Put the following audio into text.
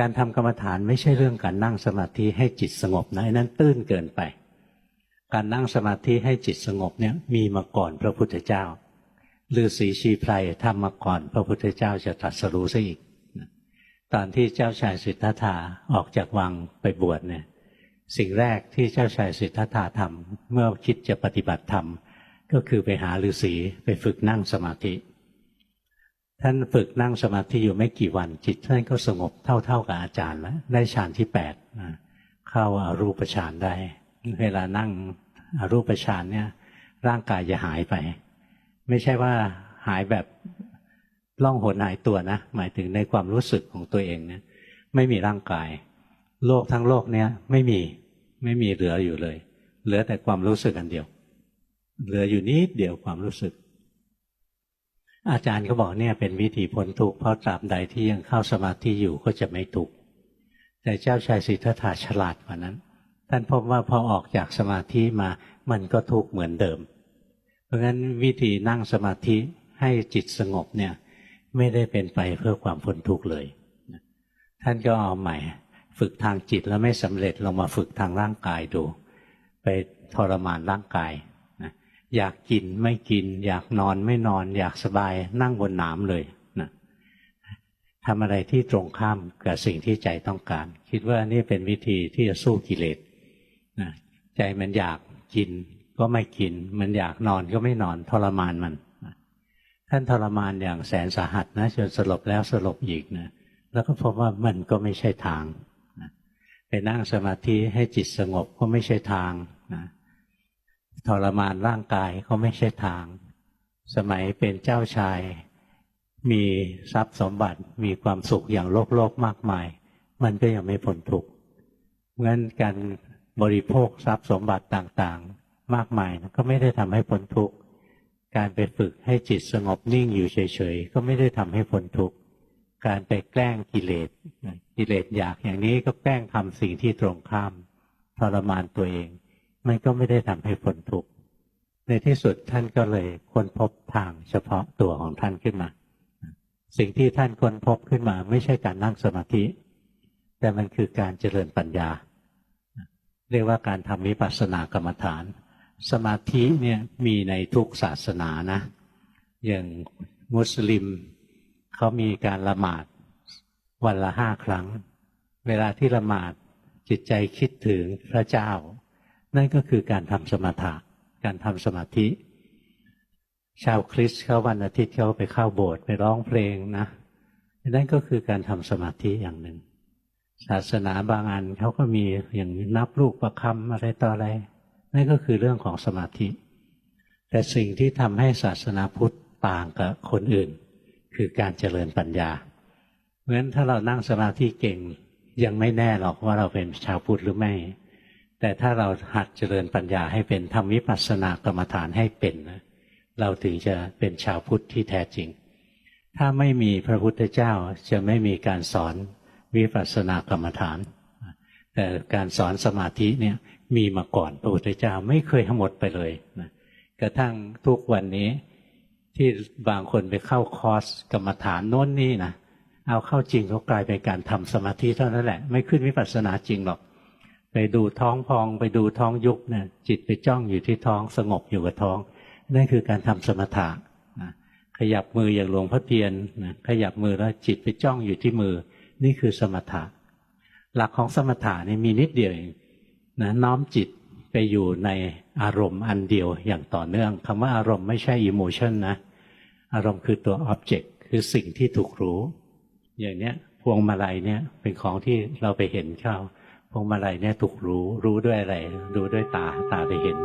การทำกรรมฐานไม่ใช่เรื่องการนั่งสมาธิให้จิตสงบนะไอ้นั้นตื้นเกินไป การนั่งสมาธิให้จิตสงบเนี่ยมีมาก่อนพระพุทธเจ้าฤาษีชีไพรทำมาก่อน พระพุทธเจ้าจะตรัสรู้ซะอีก ตอนที่เจ้าชายสิทธัตถะออกจากวังไปบวชเนี่ยสิ่งแรกที่เจ้าชายสิทธัตถะทำเมื่อคิดจะปฏิบัติธรรมก็คือไปหาฤาษีไปฝึกนั่งสมาธิ ท่านฝึกนั่งสมาธิอยู่ไม่กี่วัน จิตท่านก็สงบเท่าๆกับอาจารย์แล้วได้ฌานที่แปดนะเข้าอารูปฌานได้ เวลานั่งอารูปฌานเนี่ย ร่างกายจะหายไป ไม่ใช่ว่าหายแบบล่องหนหายตัวนะ หมายถึงในความรู้สึกของตัวเองเนี่ยไม่มีร่างกาย โลกทั้งโลกเนี่ยไม่มีไม่มีเหลืออยู่เลย เหลือแต่ความรู้สึกอันเดียว เหลืออยู่นิดเดียวความรู้สึก อาจารย์ก็บอกเนี่ยเป็นวิธีพ้นทุกข์เพราะตราบใดที่ยังเข้าสมาธิอยู่ก็จะไม่ทุกข์แต่เจ้าชายสิทธัตถะฉลาดกว่านั้น ท่านพบว่าพอออกจากสมาธิมามันก็ทุกข์เหมือนเดิม เพราะฉะนั้นวิธีนั่งสมาธิให้จิตสงบเนี่ยไม่ได้เป็นไปเพื่อความพ้นทุกข์เลย ท่านก็เอาใหม่ ฝึกทางจิตแล้วไม่สำเร็จลองมาฝึกทางร่างกายดู ไปทรมานร่างกาย อยากกินไม่กิน อยากนอนไม่นอน อยากสบายนั่งบนหนามเลยนะทำอะไรที่ตรงข้ามกับสิ่งที่ใจต้องการ คิดว่านี่เป็นวิธีที่จะสู้กิเลสนะใจมันอยากกินก็ไม่กิน มันอยากนอนก็ไม่นอนทรมานมันนะท่านทรมานอย่างแสนสาหัสนะจนสลบแล้วสลบอีกนะแล้วก็พบว่ามันก็ไม่ใช่ทางนะไปนั่งสมาธิให้จิตสงบก็ไม่ใช่ทางนะ ทรมานร่างกายก็ไม่ใช่ทาง สมัยเป็นเจ้าชาย มีทรัพย์สมบัติมีความสุขอย่างโลกโลกมากมาย มันก็ยังไม่พ้นทุกข์งั้นการบริโภคทรัพย์สมบัติต่างๆ มากมายก็ไม่ได้ทำให้พ้นทุกข์การไปฝึกให้จิตสงบนิ่งอยู่เฉยๆ ก็ไม่ได้ทำให้พ้นทุกข์ การไปแกล้งกิเลส กิเลสอยากอย่างนี้ก็แกล้งทำสิ่งที่ตรงข้ามทรมานตัวเอง มันก็ไม่ได้ทำให้พ้นทุกข์ในที่สุดท่านก็เลยค้นพบทางเฉพาะตัวของท่านขึ้นมา สิ่งที่ท่านค้นพบขึ้นมา ไม่ใช่การนั่งสมาธิ แต่มันคือการเจริญปัญญา เรียกว่าการทำวิปัสสนากรรมฐาน สมาธิเนี่ยมีในทุกศาสนานะ อย่างมุสลิมเขามีการละหมาดวันละห้าครั้ง เวลาที่ละหมาดจิตใจคิดถึงพระเจ้า นั่นก็คือการทำสมาธิการทำสมาธิ ชาวคริสต์เขาวันอาทิตย์เขาไปเข้าโบสถ์ไปร้องเพลงนะนั่นก็คือการทำสมาธิอย่างหนึ่ง ศาสนาบางอันเขาก็มีอย่างนับลูกประคำอะไรต่ออะไร นั่นก็คือเรื่องของสมาธิ แต่สิ่งที่ทำให้ศาสนาพุทธต่างกับคนอื่น คือการเจริญปัญญา เพราะฉะนั้นถ้าเรานั่งสมาธิเก่งยังไม่แน่หรอกว่าเราเป็นชาวพุทธหรือไม่ แต่ถ้าเราหัดเจริญปัญญาให้เป็นทำวิปัสสนากรรมฐานให้เป็นนะเราถึงจะเป็นชาวพุทธที่แท้จริง ถ้าไม่มีพระพุทธเจ้าจะไม่มีการสอนวิปัสสนากรรมฐาน แต่การสอนสมาธิเนี่ยมีมาก่อนพระพุทธเจ้าไม่เคยหมดไปเลยนะกระทั่งทุกวันนี้ที่บางคนไปเข้าคอร์สกรรมฐานโน้นนี่นะเอาเข้าจริงก็กลายเป็นการทำสมาธิเท่านั้นแหละ ไม่ขึ้นวิปัสสนาจริงหรอก ไปดูท้องพองไปดูท้องยุบเนี่ยจิตไปจ้องอยู่ที่ท้องสงบอยู่กับท้อง นั่นคือการทำสมถะขยับมืออย่างหลวงพ่อเทียนนะขยับมือแล้วจิตไปจ้องอยู่ที่มือ นี่คือสมถะ หลักของสมถะนี่มีนิดเดียวเองนะน้อมจิตไปอยู่ในอารมณ์อันเดียวอย่างต่อเนื่องคำว่าอารมณ์ไม่ใช่อิโมชันนะ อารมณ์คือตัวอ็อบเจกต์คือสิ่งที่ถูกรู้ อย่างเนี้ยพวงมาลัยเนี่ยเป็นของที่เราไปเห็นเข้า พวงมาลัยเนี่ยถูกรู้รู้ด้วยอะไร รู้ด้วยตาตาไปเห็น